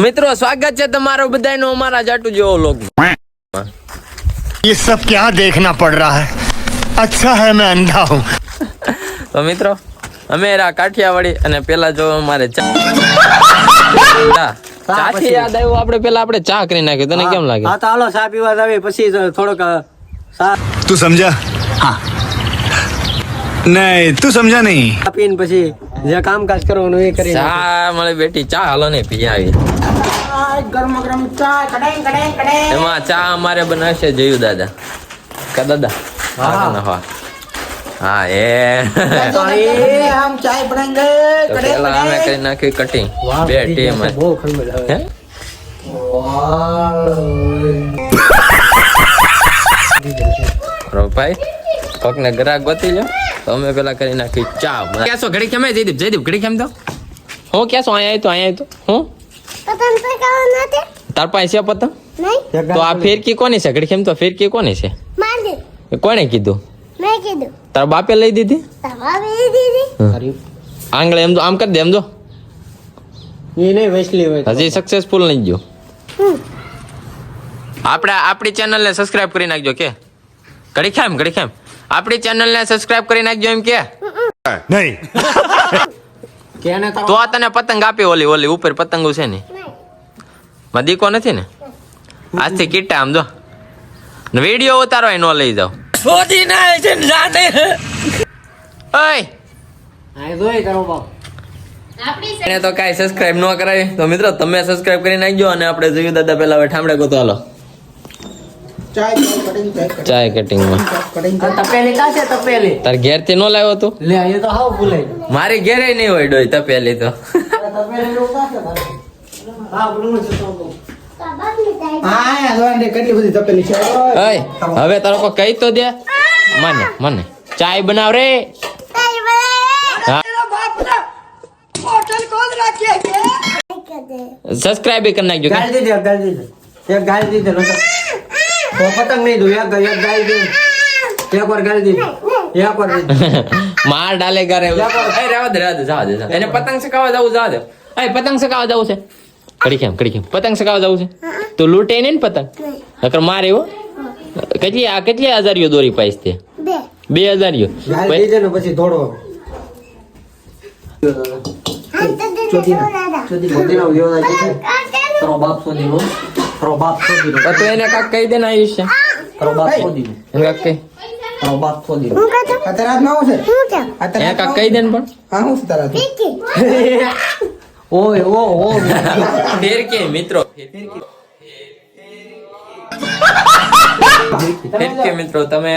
મિત્રો સ્વાગત છે તમારો બધાનો અમારા જાટુ જેવો લોક ये सब क्या देखना पड़ रहा है अच्छा है मैं अंधा हूँ તો મિત્રો અમે રા કાઠિયાવાડી અને પેલા જો અમારે ચા ચા. ચાથી યાદ આવ્યું આપણે પેલા આપણે ચા કરી નાખ્યું તને કેમ લાગે હા તો હાલો ચા પીવા જાવી પછી તો થોડોક અ, ચા तू समझा हाँ नहीं तू समझा नहीं પીને પછી જે કામકાજ કરવાનું એ કરી ચા મળે બેટી ચા હાલો ને પી આવી ગરમ ચા કડાઈ કડાઈ કડાઈ એમાં દાદા. દાદા? હા. એ. આમ કટિંગ બે ટીમ બહુ ખરબડ ગ્રાહક ગોતી લો અમે પેલા કરી નાખી ચા. ક્યાં છો ઘડી કેમ જયદીપ જયદીપ ઘડી કેમ તો. હું ક્યાં છો અહીંયા આવ્યો અહીંયા આવ્યો હું? પતંગ ચગાવવા નથી તાર પાસે છે પતંગ? નહીં. તો આ ફેરકી કોની છે? ઘડખેમ તો ફેરકી કોની છે? માંડી કોણે કીધું? મેં કીધું. તારા બાપે લઈ દીધી? તમારે દીદી આંગળે એમ તો આમ કરી દે એમ જો એ નહીં વેચલી હોય હજી સક્સેસફુલ નહીં ગયો. આપણે આપણી ચેનલને સબસ્ક્રાઇબ કરી નાખજો કે. ઘડી કેમ ઘડી કેમ આપણી ચેનલને સબસ્ક્રાઇબ કરી નાખજો એમ કે. નહીં. તો આ તને પતંગ આપી ઓલી ઓલી ઉપર પતંગો છે ને. નહીં માં દીકો નથી ને? આજથી કીટા આમ જો. વીડિયો ઉતારો નો લઈ જાવ શોધી ના છે જાતે ઓય! બાપ. એને તો કાંઈ સબસ્ક્રાઇબ ન કરાય. તો મિત્રો તમે સબસ્ક્રાઇબ કરી નાખજો અને આપણે જોયું દાદા પહેલા હવે ઠામડે ગોતો હાલો. ચાય કટિંગમાં તપેલી કા છે તપેલી તાર ઘેરથી નો લાવ્યો તું? લે એ તો હાવ ભૂલાઈ મારી ઘેરે નહીં હોય ડોય તપેલી તો. તપેલી નું કા છે હવે તારો કોઈ કહી તો દે. મને મને. ચાય બનાવ રે. તારી સબસ્ક્રાઇબ કરી નાખજો ગાળ દીધી એક ગાળ દીધી. એક ગાળ દીધી તો પતંગ નહીં દઉં એક એક ગાળ દીધી. એક વાર ગાળ દીધી. એક વાર માર ડાલે ઘરે. એ રહેવા દે રહેવા દે જવા દે એને પતંગ ચકાવવા જવું જવા દે. એ પતંગ ચકાવવા જવું છે. કડી કેમ કડી કેમ પતંગ સકાવા જવું છે? તો લૂંટે નહીં ને પતંગ? નકર મારે એવો કેટલી આ કેટલી હજારીઓ દોરી પાઈશ તે? બે. હજારીઓ. પછી દોડો હાથ તો એને કાક કહી દે ને કાક કહી. બાપમાં છે. દે ને પણ. હા હું તારા પીકી ઓય ઓ ઓ ફેર કે મિત્રો ફેર કે. મિત્રો તમે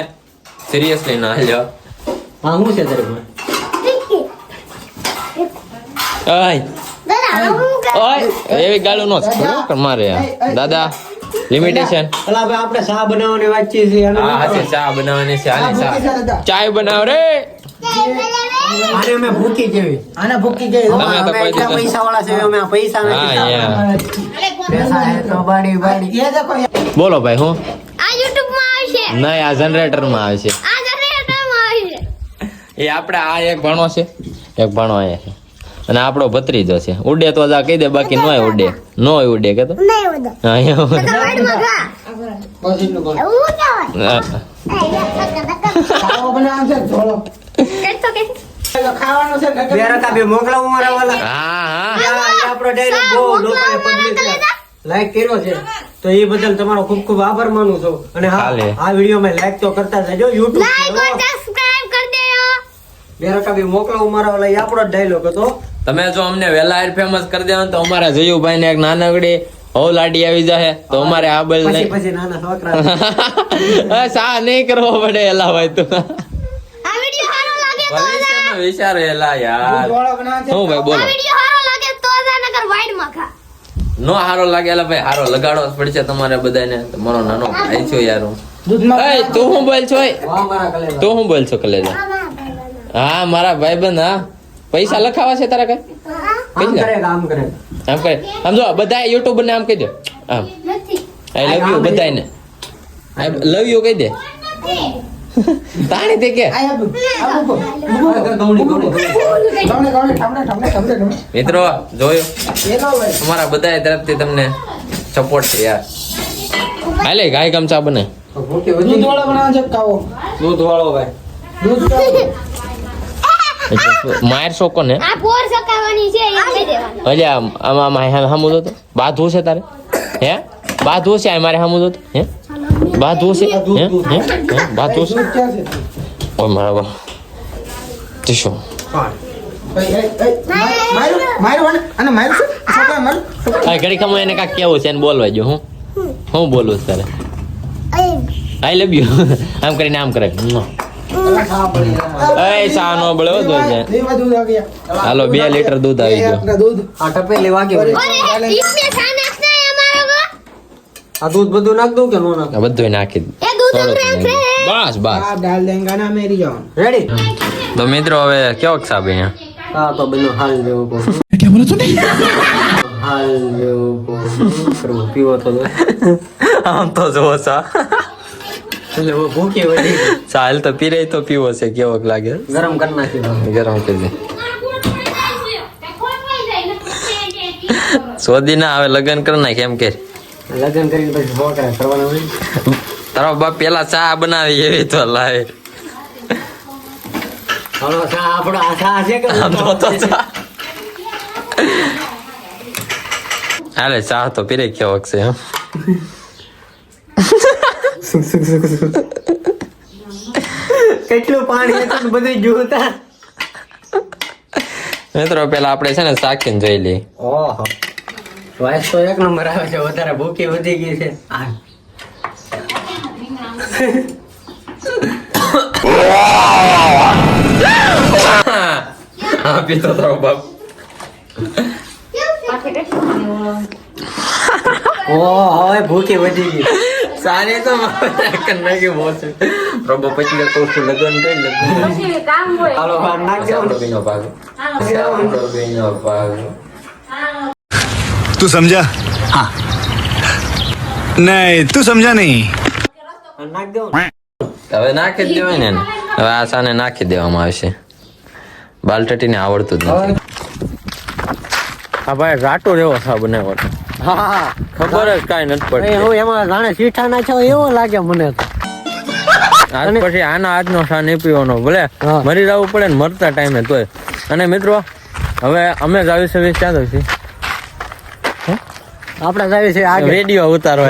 સિરિયસલી ના લ્યો. હા હું છે તારે ઓય એવી ગાળું નો બરોબર મારે દાદા લિમિટેશન અલા ભાઈ આપણે શા બનાવવાની વાત છે હા હાથે ચા બનાવવાની છે આની ચા. ચાય બનાવ રે. આને અમે ભૂકી જેવી આને ભૂકી ગઈ અમે એટલા પૈસા વાળા છે અમે પૈસા નથી બોલો ભાઈ હું આ YouTube માં આવશે નહીં આ જનરેટરમાં આવશે આ જનરેટરમાં આવશે એ આપણે આ એક ભણો છે એક ભણો એ છે અને આપણો ભત્રીજો છે ઉડે તો જા કહી દે બાકી નોય ઉડે નોય ઉડે કે તો હા, હા. હા હા લાઈક કર્યો છે તો એ બદલ તમારો ખૂબ ખૂબ આભાર માનું છું. અને હા આ વીડિયો વિડીયોમાં લાઈક તો કરતા જજો યુટ્યુબ લાઈક ઓર સબસ્ક્રાઇબ કર દેજો બે રકા મોકલાવું મારા વાલા એ આપણો ડાયલોગ હતો તમે જો અમને વેલા ફેમસ કરી દેવા તો અમારા જયુભાઈ ને એક નાનકડી હવ લાડી આવી જાય તો અમારે આ બલ નહીં પછી નાના છોકરા. હા, સા નહીં કરવો પડે એલા ભાઈ તું આ વિડિયો સારો લાગે તો ભવિષ્યનો વિચાર એલા યાર. શું ભાઈ બોલો. વિડિયો સારો લાગે તો જ નકર વાઈડમાં ખા. નો હારો લાગે એલા ભાઈ હારો લગાડો પડશે તમારે બધાને મારો નાનો ભાઈ છો યાર હું. દૂધમાં તું હું બોલ છો તું હું બોલ છો કલેજા? હા મારા ભાઈબંધ હા. પૈસા લખાવા છે તારા કઈ આમ? કરે આમ કરે. આમ કરે. આમ જો બધા યુટ્યુબ ને આમ કહી દે. આમ. નથી. આઈ લવ યુ બધાને આઈ લવ યુ કહી દે. તાણી તે કે. મિત્રો જોયો. અમારા બધા તરફથી તમને સપોર્ટ છે યાર હાલે ગાય ગમ ચા બને દૂધ વાળો બનાવો છે કાવો દૂધ વાળો ભાઈ દૂધ કાવો. માર શોકો ને આ પોર છે દેવાનું આમાં આમાં હામું તો બાધવું છે તારે હે બાધવું છે મારે હામું તો હે બાધવું છે હે હે બાધવું છે ઓય મારા બા તે શું ભાઈ, એ, એ, માર- માર્યું માર્યું અને અને માર્યું શું છોકરા માર્યું છોકરા. આ ઘડી ખમો એને કાંક કેવું છે એને બોલવા જો હું હું બોલું છું તારે આઈ લવ યુ આમ કરીને આમ કરે ગયા. એ ચા નો છે દૂધ હાલો બે લીટર દૂધ આવી ગયો દૂધ આ ટપેલી વાગી અરે. આ દૂધ બધું નાખ દઉં કે નો નાખ? બધું નાખી દે બસ બસ. ડાલ દેંગા ના મેરી જાવ રેડી તો મિત્રો હવે કેવો સાબ અહીંયા? હા તો બધું હાલ દેવો કો કે બોલો તું હાલ દેવો કો કરો પીવો તો આમ તો જો સા પીવો છે કેવો લાગે? ગરમ કરી નાખી ગરમ કરી દે. સોદી ના આવે લગ્ન કર નાખે એમ કે. લગ્ન કરીને પછી છોકરા કરવાના હોય? તારો બાપ પેલા ચા બનાવી એવી તો લાય. હલો ચા આપણો આ ચા છે કે આમ તો તો ચા. તો પીરે કેવો છે એમ કેટલું પાણી બધું જોતા? મિત્રો પેલા આપણે છે ને સાખીને જોઈ લઈએ. ઓહો. વાઇસ તો એક નંબર આવે છે વધારે ભૂખી વધી ગઈ છે. આ. હા પીતો તારો બાપ. ઓહો હવે ભૂખી વધી ગઈ. સારી તો બોસ પ્રભુ પછી તો તું લગન કરી લગન હાલો હા નાખ જાવ ને. સાંભળો ભાગ સાંભળો ભાગ. તું સમજા હા નહીં તું સમજા નહીં હવે નાખી દેવાય ને હવે આશાને નાખી દેવામાં આવશે. બાલટટીને આવડતું જ નથી. હા ભાઈ રાટો જેવો સા બનાવ્યો હા ખબર જ કાંઈ નથી પડતી. હું એમાં જાણે સીઠા નાખ્યો એવો લાગે મને તો. આજ પછી આના આજનો સા નહીં પીવાનો ભલે મરી જવું પડે ને મરતા ટાઈમે તોય. અને મિત્રો હવે અમે જ આવી સર્વિસ ક્યાં આપણે જાય છે આ રેડિયો ઉતારો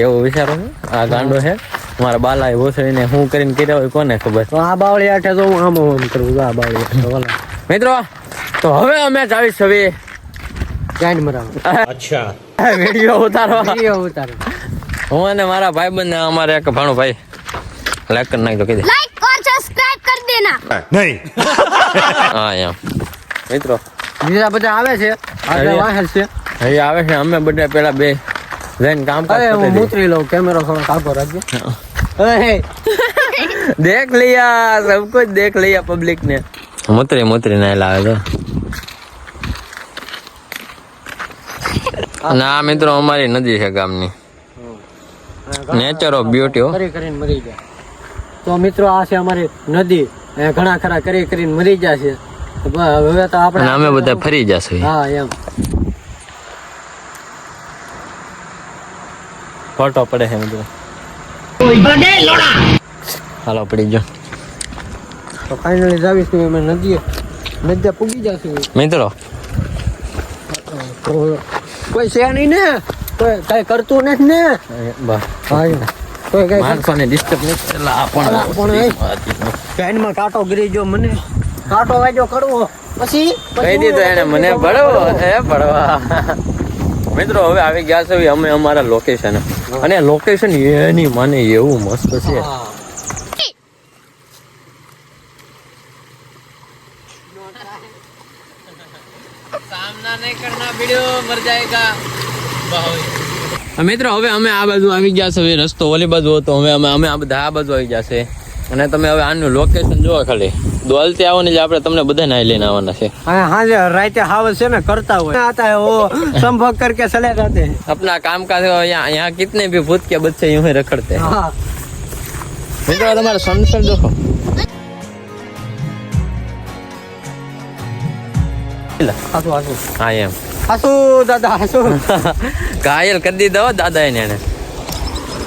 એવું વિચારો આ ગાંડો છે? મારા બાલા ભોસડીને હું કરીને કર્યા હોય કોને ખબર? આ બાવળી આઠે તો હું આમ આમ કરું આ બાવળી મિત્રો તો હવે અમે આવી હવે. ગાંડ મરાવ અચ્છા. વિડિયો ઉતારો વિડિયો ઉતારો હું અને મારા ભાઈબંધ ને અમારે એક ભાણો ભાઈ. લાઈક કરી નાખજો કીધું. લાઈક ઓર સબસ્ક્રાઇબ કરી દેના. નહીં. હા યાર મિત્રો. બીજા બધા આવે છે આ વાહન છે. હજી આવે છે. અમે બધા પેલા બે જઈને કામ કરે હું ઉતરી લઉં કેમેરો થોડો કાપો રાખજો. દેખ લઈયા સબ કુછ દેખ લઈયા પબ્લિક ને. મોતરી મોતરી ના લાવે તો ના મિત્રો અમારી નદી છે ગામની. નેચર ઓફ બ્યુટી કરી કરીને મરી જાય તો મિત્રો આ છે અમારી નદી. ઘણા ખરા કરી કરીને મરી જાય છે. હવે તો આપણે અમે બધા ફરી જશું. હા એમ. ફોટો પડે છે મિત્રો. હાલો પડી જો તો ફાઇનલી જાવીશું અમે નદીએ. નદીએ પૂગી જશું. મિત્રો. કોઈ છે નહીં ને? કોઈ કઈ કરતું નથી ને? બસ. હા. કોઈ કઈ માણસોને ડિસ્ટર્બ નહીં એટલે આ અલા, પણ એ. પેનમાં કાંટો ગરી મને. કાંટો વાગ્યો કરવો પછી? કહી દીધું એને મને ભળવો એ ભળવા. મિત્રો હવે આવી ગયા છે અમે અમારા લોકેશન અને લોકેશન એની મને એવું મસ્ત છે. મિત્રો હવે અમે આ બાજુ આવી ગયા છે હવે રસ્તો ઓલી બાજુ હતો હવે અમે અમે આ બધા આ બાજુ આવી ગયા છે અને તમે હવે આનું લોકેશન જોવો ખાલી. દોલતી આવો ને જે આપણે તમને બધાને હાઈ લઈને આવવાના છે. હા હા રાતે હાવ છે ને કરતા હોય. આતા ઓ સંભોગ કરકે ચલે જાતે અપના કામ કાજ યહાં યહાં કિતને ભી ભૂત કે બચ્ચે यूं ही રખડતે. હા. મિત્રો તમારો સનસેટ દેખો. હાસુ હાસુ. હા એમ. હાસુ દાદા હાસુ. ઘાયલ કરી દીધો દાદા એને.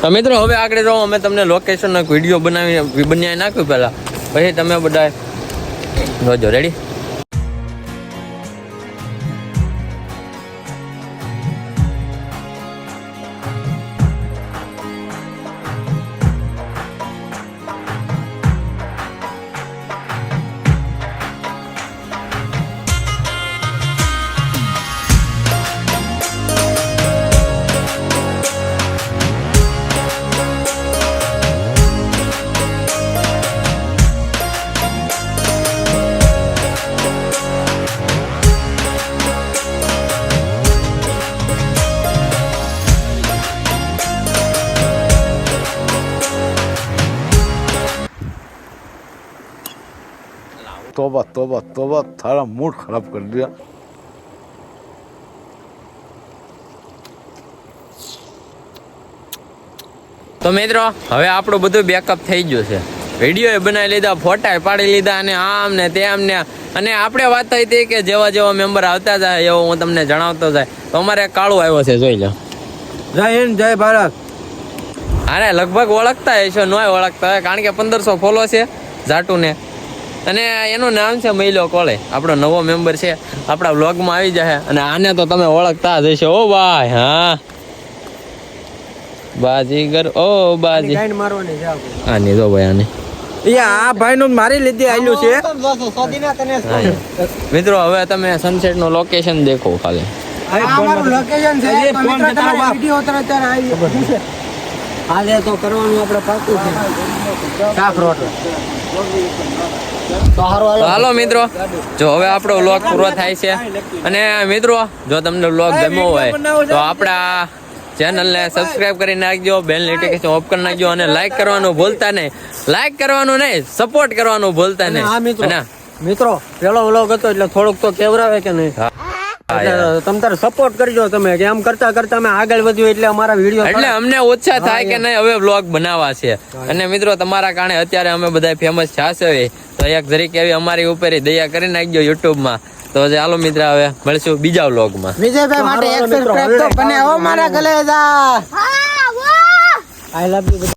તો મિત્રો, હવે આગળ જો અમે તમને લોકેશન એક વીડિયો બનાવી બનાવી નાખ્યું પહેલાં. પછી તમે બધા જોજો રેડી तोबा तोबा तोबा थारा मूड खराब कर दिया તો મિત્રો હવે આપણું બધું બેકઅપ થઈ ગયું છે વિડીયો એ બનાવી લીધા ફોટા પાડી લીધા અને આમ ને તેમ ને અને આપણે વાત થઈ હતી કે જેવા જેવા મેમ્બર આવતા જાય એવો હું તમને જણાવતો જાય તો અમારે કાળું આવ્યો છે જોઈ લો જય હિન્દ જય ભારત અરે લગભગ ઓળખતા હશો નોય ઓળખતા હોય કારણ કે પંદરસો ફોલો છે જાટુને અને એનું નામ છે મહિલો કોળે. આપણો નવો મેમ્બર છે. આપણા વ્લોગમાં આવી જાય અને આને તો તમે ઓળખતા જ હશો. ઓ ભાઈ હા. બાજીગર ઓ બાજી. આની જો ભાઈ આની. આ ભાઈ નું મારી લીધી આયલું છે. મિત્રો હવે તમે સનસેટનું લોકેશન દેખો ખાલી. હાલે તો કરવાનું આપણે પાકું છે. રોટલા હાલો મિત્રો. જો હવે આપણો વ્લોગ પૂરો થાય છે. અને મિત્રો જો તમને વ્લોગ ગમ્યો હોય તો આપણા ચેનલને સબસ્ક્રાઇબ કરી નાખજો બેલ નોટિફિકેશન ઓફ કરી નાખજો અને લાઈક કરવાનું ભૂલતા નહીં. લાઈક કરવાનું નહીં સપોર્ટ કરવાનું ભૂલતા નહીં. મિત્રો. મિત્રો પેલો વ્લોગ હતો એટલે થોડુંક તો કેવરાવે કે નહીં? તમ તારે સપોર્ટ કરજો તમે કે આમ કરતા કરતા અમે આગળ વધ્યું એટલે અમારા વીડિયો એટલે અમને ઓછા થાય કે નહીં હવે બ્લોગ બનાવવા છે. અને મિત્રો તમારા કારણે અત્યારે અમે બધા ફેમસ છાશે તો એક જરીક એવી અમારી ઉપર દયા કરી નાખજો યુટ્યુબમાં. માં તો ચાલો મિત્ર હવે મળશું બીજા વ્લોગમાં વિજયભાઈ માટે એક સબસ્ક્રાઇબ તો હવે બને હો મારા કલેજા હા આઈ લવ યુ